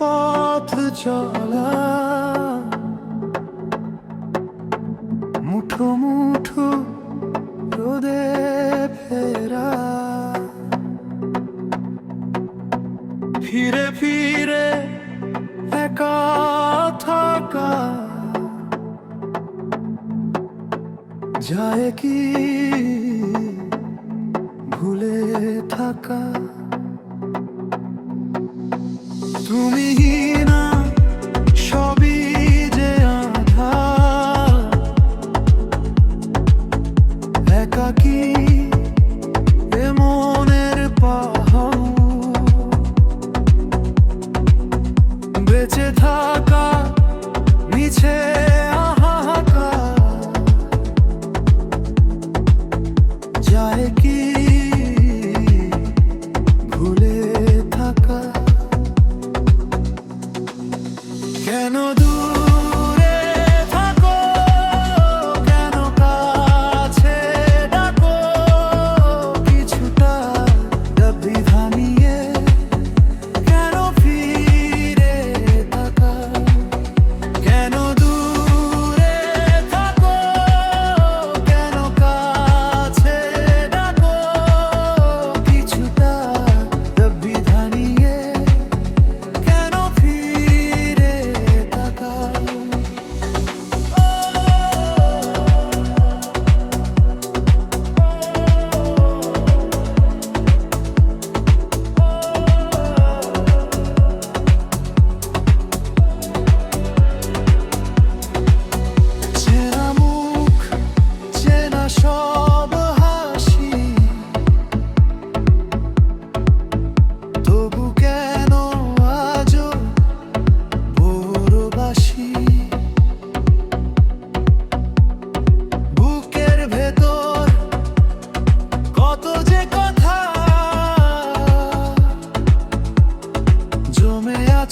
পথ চলা। মুঠো মুঠো রোদে ফেরা। ফিরে ফিরে একা থাকা। যায় কি ভুলে থাকা? একাকী মনের পাহাড়। বেঁচে থাকা মিছে যায় কি ভুলে থাকা? কেন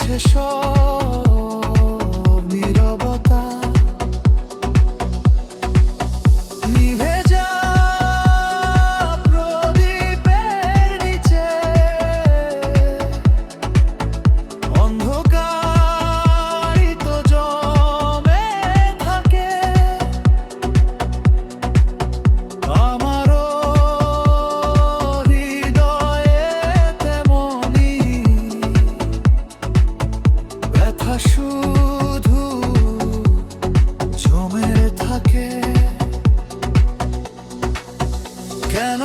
জমে কথা জমে থাকে। কেন